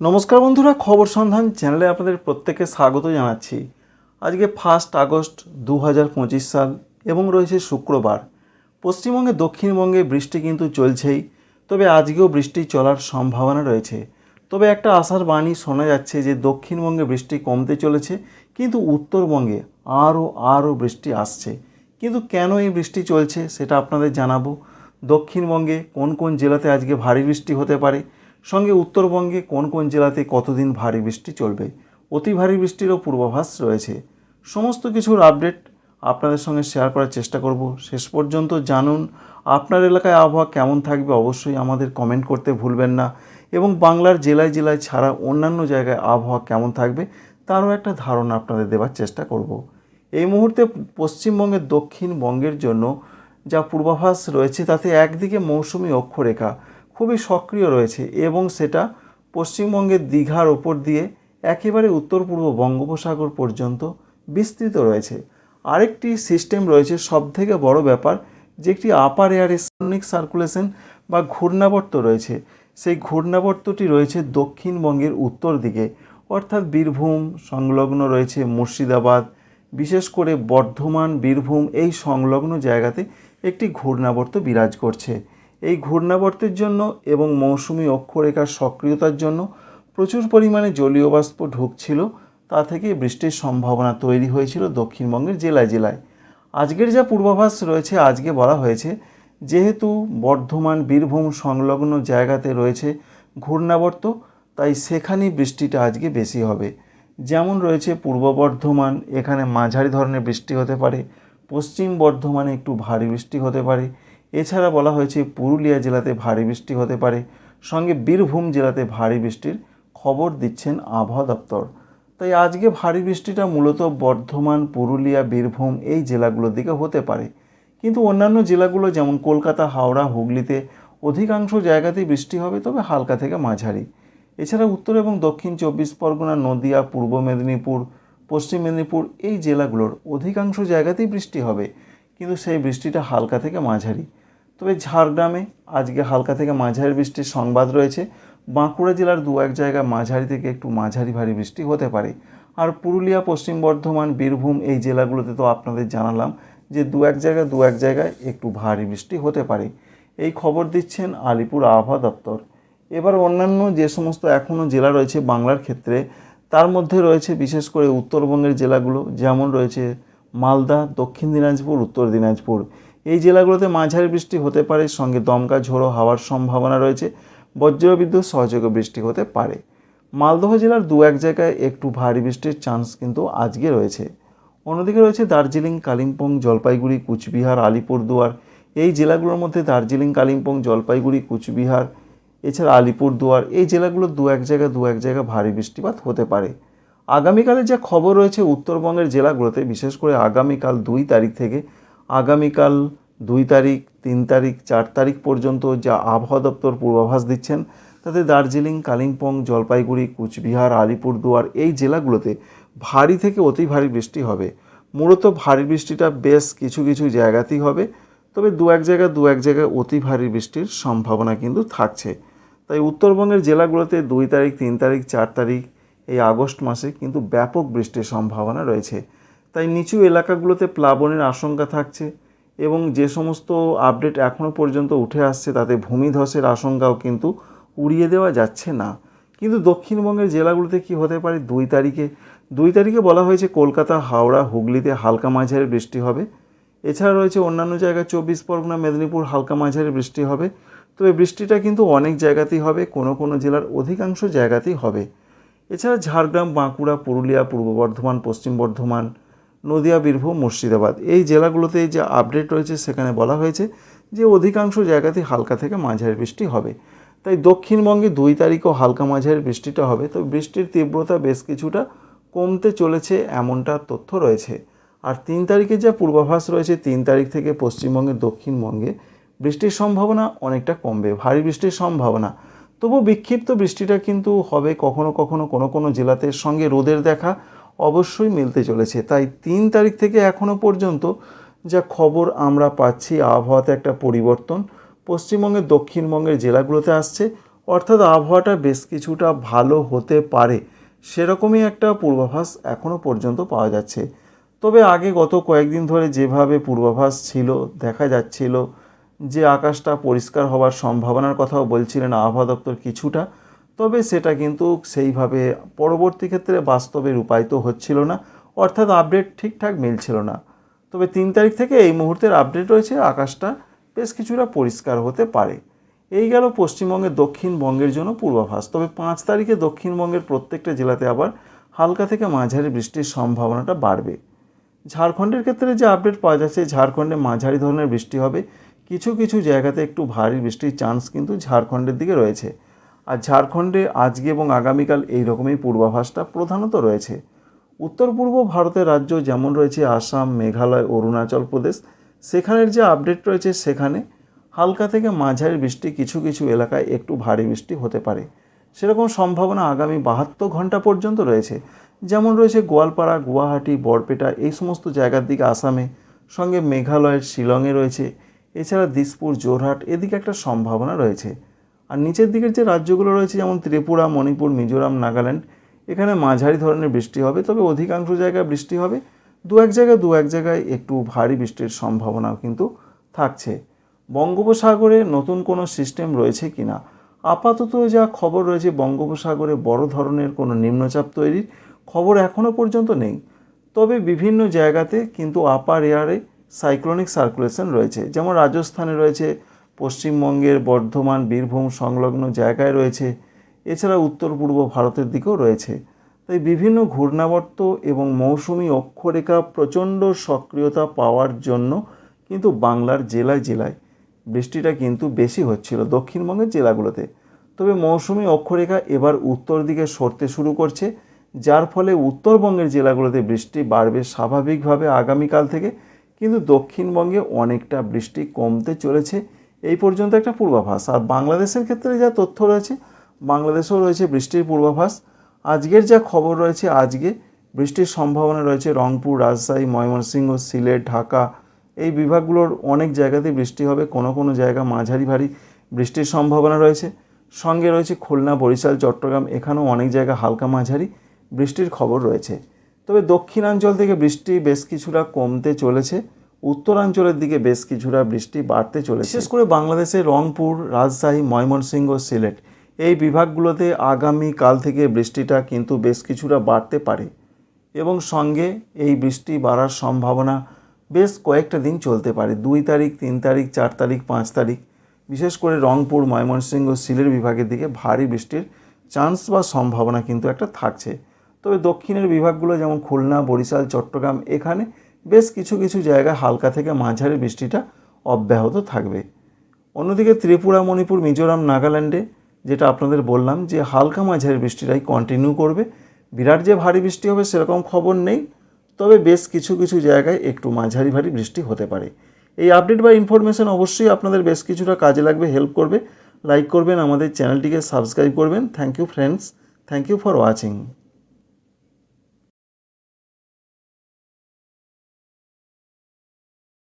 নমস্কার বন্ধুরা, খবর সন্ধান চ্যানেলে আপনাদের প্রত্যেককে স্বাগত জানাচ্ছি। আজকে ফার্স্ট আগস্ট দু হাজার পঁচিশ সাল এবং রয়েছে শুক্রবার। পশ্চিমবঙ্গে, দক্ষিণবঙ্গে বৃষ্টি কিন্তু চলছেই, তবে আজকেও বৃষ্টি চলার সম্ভাবনা রয়েছে। তবে একটা আশার বাণী শোনা যাচ্ছে যে, দক্ষিণবঙ্গে বৃষ্টি কমতে চলেছে, কিন্তু উত্তরবঙ্গে আরও আরও বৃষ্টি আসছে। কিন্তু কেন এই বৃষ্টি চলছে, সেটা আপনাদের জানাব। দক্ষিণবঙ্গে কোন কোন জেলাতে আজকে ভারী বৃষ্টি হতে পারে সঙ্গে উত্তরবঙ্গে কোন কোন জেলাতে কতদিন ভারী বৃষ্টি চলবে? অতি ভারী বৃষ্টিরও পূর্বাভাস রয়েছে। সমস্ত কিছুর আপডেট আপনাদের সঙ্গে শেয়ার করার চেষ্টা করব। শেষ পর্যন্ত জানুন, আপনার এলাকায় আবহাওয়া কেমন থাকবে অবশ্যই আমাদের কমেন্ট করতে ভুলবেন না এবং বাংলার জেলায় জেলায় ছাড়া অন্যান্য জায়গায় আবহাওয়া কেমন থাকবে তারও একটা ধারণা আপনাদের দেওয়ার চেষ্টা করব। এই মুহূর্তে পশ্চিমবঙ্গের দক্ষিণবঙ্গের জন্য যা পূর্বাভাস রয়েছে তাতে একদিকে মৌসুমি অক্ষরেখা খুবই সক্রিয় রয়েছে এবং সেটা পশ্চিমবঙ্গের দীঘার ওপর দিয়ে একেবারে উত্তর পূর্ব বঙ্গোপসাগর পর্যন্ত বিস্তৃত রয়েছে। আরেকটি সিস্টেম রয়েছে, সবথেকে বড় ব্যাপার যে একটি আপার এয়ারে সনিক সার্কুলেশন বা ঘূর্ণাবর্ত রয়েছে। সেই ঘূর্ণাবর্তটি রয়েছে দক্ষিণবঙ্গের উত্তর দিকে, অর্থাৎ বীরভূম, সংলগ্ন রয়েছে মুর্শিদাবাদ, বিশেষ করে বর্ধমান, বীরভূম, এই সংলগ্ন জায়গাতে একটি ঘূর্ণাবর্ত বিরাজ করছে। এই ঘূর্ণাবর্তের জন্য এবং মৌসুমি অক্ষরেখার সক্রিয়তার জন্য প্রচুর পরিমাণে জলীয় বাষ্প ঢুকছিল, তা থেকে বৃষ্টির সম্ভাবনা তৈরি হয়েছিল দক্ষিণবঙ্গের জেলায় জেলায়। আজকের যা পূর্বাভাস রয়েছে, আজকে বলা হয়েছে, যেহেতু বর্ধমান, বীরভূম সংলগ্ন জায়গাতে রয়েছে ঘূর্ণাবর্ত, তাই সেখানেই বৃষ্টিটা আজকে বেশি হবে। যেমন রয়েছে পূর্ব বর্ধমান, এখানে মাঝারি ধরনের বৃষ্টি হতে পারে, পশ্চিম বর্ধমানে একটু ভারী বৃষ্টি হতে পারে এছাড়া বলা হয়েছে পুরুলিয়া জেলাতে ভারী বৃষ্টি হতে পারে। সঙ্গে বীরভূম জেলাতে ভারী বৃষ্টির খবর দিচ্ছেন আবহাওয়া দপ্তর। তাই আজকে ভারী বৃষ্টিটা মূলত বর্ধমান, পুরুলিয়া, বীরভূম এই জেলাগুলোর দিকে হতে পারে। কিন্তু অন্যান্য জেলাগুলো যেমন কলকাতা, হাওড়া, হুগলিতে অধিকাংশ জায়গাতেই বৃষ্টি হবে, তবে হালকা থেকে মাঝারি। এছাড়া উত্তর এবং দক্ষিণ চব্বিশ পরগনা, নদিয়া, পূর্ব মেদিনীপুর, পশ্চিম মেদিনীপুর এই জেলাগুলোর অধিকাংশ জায়গাতেই বৃষ্টি হবে। কিন্তু সেই বৃষ্টিটা হালকা থেকে মাঝারি। তবে ঝাড়গ্রামে আজকে হালকা থেকে মাঝারি বৃষ্টির সংবাদ রয়েছে। বাঁকুড়া জেলার দু এক জায়গায় মাঝারি থেকে একটু মাঝারি ভারী বৃষ্টি হতে পারে। আর পুরুলিয়া, পশ্চিম বর্ধমান, বীরভূম এই জেলাগুলোতে তো আপনাদের জানালাম যে দু এক জায়গায় দু এক জায়গায় একটু ভারী বৃষ্টি হতে পারে। এই খবর দিচ্ছেন আলিপুর আবহাওয়া দপ্তর। এবার অন্যান্য যে সমস্ত এখনও জেলা রয়েছে বাংলার ক্ষেত্রে, তার মধ্যে রয়েছে বিশেষ করে উত্তরবঙ্গের জেলাগুলো। যেমন রয়েছে মালদা, দক্ষিণ দিনাজপুর, উত্তর দিনাজপুর। এই জেলাগুলোতে মাঝারি বৃষ্টি হতে পারে, সঙ্গে দমকা ঝোড়ো হাওয়ার সম্ভাবনা রয়েছে। বজ্রবিদ্যুৎ সহযোগে বৃষ্টি হতে পারে। মালদহ জেলার দু এক জায়গায় একটু ভারী বৃষ্টির চান্স কিন্তু আজকে রয়েছে। অন্যদিকে রয়েছে দার্জিলিং, কালিম্পং, জলপাইগুড়ি, কুচবিহার আলিপুরদুয়ার এই জেলাগুলোর মধ্যে দার্জিলিং, কালিম্পং, জলপাইগুড়ি, কুচবিহার, এছাড়া আলিপুরদুয়ার এই জেলাগুলোর দু এক জায়গায় দু এক জায়গায় ভারী বৃষ্টিপাত হতে পারে। আগামীকালের যা খবর রয়েছে উত্তরবঙ্গের জেলাগুলোতে, বিশেষ করে আগামীকাল দুই তারিখ থেকে, আগামীকাল দুই তারিখ, তিন তারিখ, চার তারিখ পর্যন্ত যা আবহাওয়া দপ্তর পূর্বাভাস দিচ্ছেন, তাতে দার্জিলিং, কালিম্পং, জলপাইগুড়ি, কুচবিহার, আলিপুরদুয়ার এই জেলাগুলোতে ভারী থেকে অতি ভারী বৃষ্টি হবে। মূলত ভারী বৃষ্টিটা বেশ কিছু কিছু জায়গাতেই হবে, তবে দু এক জায়গায় দু এক জায়গায় অতি ভারী বৃষ্টির সম্ভাবনা কিন্তু থাকছে। তাই উত্তরবঙ্গের জেলাগুলোতে দুই তারিখ, তিন তারিখ, চার তারিখ এই আগস্ট মাসে কিন্তু ব্যাপক বৃষ্টির সম্ভাবনা রয়েছে। তাই নিচু এলাকাগুলোতে প্লাবনের আশঙ্কা থাকছে এবং যে সমস্ত আপডেট এখনও পর্যন্ত উঠে আসছে তাতে ভূমিধসের আশঙ্কাও কিন্তু উড়িয়ে দেওয়া যাচ্ছে না। কিন্তু দক্ষিণবঙ্গের জেলাগুলোতে কি হতে পারে দুই তারিখে? দুই তারিখে বলা হয়েছে কলকাতা, হাওড়া, হুগলিতে হালকা মাঝারি বৃষ্টি হবে। এছাড়া রয়েছে অন্যান্য জায়গায় চব্বিশ পরগনা, মেদিনীপুর হালকা মাঝারি বৃষ্টি হবে। তবে বৃষ্টিটা কিন্তু অনেক জায়গাতেই হবে, কোনো কোনো জেলার অধিকাংশ জায়গাতেই হবে। এছাড়া ঝাড়গ্রাম, বাঁকুড়া, পুরুলিয়া, পূর্ব বর্ধমান, পশ্চিম বর্ধমান, নদিয়া, বীরভূম, মুর্শিদাবাদ এই জেলাগুলোতে যে আপডেট রয়েছে সেখানে বলা হয়েছে যে অধিকাংশ জায়গাতে হালকা থেকে মাঝারি বৃষ্টি হবে। তাই দক্ষিণবঙ্গে দুই তারিখও হালকা মাঝারি বৃষ্টিটা হবে। তো বৃষ্টির তীব্রতা বেশ কিছুটা কমতে চলেছে এমনটা তথ্য রয়েছে। আর তিন তারিখে যা পূর্বাভাস রয়েছে, তিন তারিখ থেকে পশ্চিমবঙ্গের দক্ষিণবঙ্গে বৃষ্টির সম্ভাবনা অনেকটা কমবে। ভারী বৃষ্টির সম্ভাবনা তবু বিক্ষিপ্ত বৃষ্টিটা কিন্তু হবে কখনো কখনো কোনো কোনো জেলাতে সঙ্গে রোদের দেখা অবশ্যই মিলতে চলেছে। তাই তিন তারিখ থেকে এখনও পর্যন্ত যা খবর আমরা পাচ্ছি, আবহাওয়াতে একটা পরিবর্তন পশ্চিমবঙ্গের, দক্ষিণবঙ্গের জেলাগুলোতে আসছে। অর্থাৎ আবহাওয়াটা বেশ কিছুটা ভালো হতে পারে সেরকমই একটা পূর্বাভাস এখনও পর্যন্ত পাওয়া যাচ্ছে। তবে আগে গত কয়েকদিন ধরে যেভাবে পূর্বাভাস ছিল, দেখা যাচ্ছিল যে আকাশটা পরিষ্কার হওয়ার সম্ভাবনার কথাও বলছিলেন আবহাওয়া দপ্তর কিছুটা, তবে সেটা কিন্তু সেইভাবে পরবর্তী ক্ষেত্রে বাস্তবে রূপায়িত হচ্ছিল না, অর্থাৎ আপডেট ঠিকঠাক মিলছিল না। তবে তিন তারিখ থেকে এই মুহূর্তের আপডেট রয়েছে, আকাশটা বেশ কিছুটা পরিষ্কার হতে পারে। এই গেল পশ্চিমবঙ্গের দক্ষিণবঙ্গের জন্য পূর্বাভাস। তবে পাঁচ তারিখে দক্ষিণবঙ্গের প্রত্যেকটা জেলাতে আবার হালকা থেকে মাঝারি বৃষ্টির সম্ভাবনাটা বাড়বে। ঝাড়খণ্ডের ক্ষেত্রে যে আপডেট পাওয়া যাচ্ছে, ঝাড়খণ্ডে মাঝারি ধরনের বৃষ্টি হবে। কিছু কিছু জায়গাতে একটু ভারী বৃষ্টির চান্স কিন্তু ঝাড়খণ্ডের দিকে রয়েছে। আর ঝাড়খণ্ডে আজকে এবং আগামীকাল এই রকমই পূর্বাভাসটা প্রধানত রয়েছে। উত্তর পূর্ব ভারতের রাজ্য যেমন রয়েছে আসাম, মেঘালয়, অরুণাচল প্রদেশ, সেখানের যে আপডেট রয়েছে সেখানে হালকা থেকে মাঝারি বৃষ্টি কিছু কিছু এলাকায় একটু ভারী বৃষ্টি হতে পারে। সেরকম সম্ভাবনা আগামী বাহাত্তর ঘণ্টা পর্যন্ত রয়েছে। যেমন রয়েছে গোয়ালপাড়া, গুয়াহাটি, বরপেটা এই সমস্ত জায়গার দিকে আসামে। সঙ্গে মেঘালয়ের শিলংয়ে রয়েছে। এছাড়া দিসপুর জোরহাট এদিকে একটা সম্ভাবনা রয়েছে। আর নিচের দিকের যে রাজ্যগুলো রয়েছে, যেমন ত্রিপুরা, মণিপুর, মিজোরাম, নাগাল্যান্ড, এখানে মাঝারি ধরনের বৃষ্টি হবে, তবে অধিকাংশ জায়গায় বৃষ্টি হবে। দু এক জায়গায়, দু এক জায়গায় একটু ভারী বৃষ্টির সম্ভাবনাও কিন্তু থাকছে। বঙ্গোপসাগরে নতুন কোনো সিস্টেম রয়েছে কি না আপাতত যা খবর রয়েছে, বঙ্গোপসাগরে বড় ধরনের কোনো নিম্নচাপ তৈরির খবর এখনও পর্যন্ত নেই। তবে বিভিন্ন জায়গাতে কিন্তু আপার এয়ারে সাইক্লোনিক সার্কুলেশন রয়েছে। যেমন রাজস্থানে রয়েছে, পশ্চিমবঙ্গের বর্ধমান, বীরভূম সংলগ্ন জায়গায় রয়েছে, এছাড়া উত্তর পূর্ব ভারতের দিকেও রয়েছে। তাই বিভিন্ন ঘূর্ণাবর্ত এবং মৌসুমি অক্ষরেখা প্রচণ্ড সক্রিয়তা পাওয়ার জন্য কিন্তু বাংলার জেলায় জেলায় বৃষ্টিটা কিন্তু বেশি হচ্ছিল দক্ষিণবঙ্গের জেলাগুলোতে। তবে মৌসুমি অক্ষরেখা এবার উত্তর দিকে সরতে শুরু করছে, যার ফলে উত্তরবঙ্গের জেলাগুলোতে বৃষ্টি বাড়বে স্বাভাবিকভাবে আগামীকাল থেকে কিন্তু দক্ষিণবঙ্গে অনেকটা বৃষ্টি কমতে চলেছে। এই পর্যন্ত একটা পূর্বাভাস। আর বাংলাদেশের ক্ষেত্রে যা তথ্য রয়েছে, বাংলাদেশেও রয়েছে বৃষ্টির পূর্বাভাস। আজকের যা খবর রয়েছে আজকে, বৃষ্টির সম্ভাবনা রয়েছে রংপুর, রাজশাহী, ময়মনসিংহ, সিলেট, ঢাকা। এই বিভাগগুলোর অনেক জায়গাতেই বৃষ্টি হবে। কোনো কোনো জায়গা মাঝারি ভারী বৃষ্টির সম্ভাবনা রয়েছে। সঙ্গে রয়েছে খুলনা, বরিশাল, চট্টগ্রাম। এখানেও অনেক জায়গা হালকা মাঝারি বৃষ্টির খবর রয়েছে। তবে দক্ষিণাঞ্চল থেকে বৃষ্টি বেশ কিছুটা কমতে চলেছে। উত্তরাঞ্চলের দিকে বেশ কিছুটা বৃষ্টি বাড়তে চলেছে। বিশেষ করে বাংলাদেশের রংপুর, রাজশাহী, ময়মনসিংহ, সিলেট এই বিভাগগুলোতে আগামী কাল থেকে বৃষ্টিটা কিন্তু বেশ কিছুটা বাড়তে পারে এবং সঙ্গে এই বৃষ্টি বাড়ার সম্ভাবনা বেশ কয়েকটা দিন চলতে পারে। দুই তারিখ, তিন তারিখ, চার তারিখ, পাঁচ তারিখ। বিশেষ করে রংপুর, ময়মনসিংহ, সিলেট বিভাগের দিকে ভারী বৃষ্টির চান্স বা সম্ভাবনা কিন্তু একটা থাকছে। তবে দক্ষিণের বিভাগগুলো যেমন খুলনা, বরিশাল, চট্টগ্রাম, এখানে বেশ কিছু কিছু জায়গায় হালকা থেকে মাঝারি বৃষ্টিটা অব্যাহত থাকবে। অন্যদিকে ত্রিপুরা, মণিপুর, মিজোরাম, নাগাল্যান্ডে যেটা আপনাদের বললাম যে হালকা মাঝারি বৃষ্টিটাই কন্টিনিউ করবে। বিরাট যে ভারী বৃষ্টি হবে সেরকম খবর নেই, তবে বেশ কিছু কিছু জায়গায় একটু মাঝারি ভারী বৃষ্টি হতে পারে। এই আপডেট বা ইনফরমেশন অবশ্যই আপনাদের বেশ কিছুটা কাজে লাগবে হেল্প করবে। লাইক করবেন আমাদের চ্যানেলটিকে সাবস্ক্রাইব করবেন। Thank you friends thank you for watching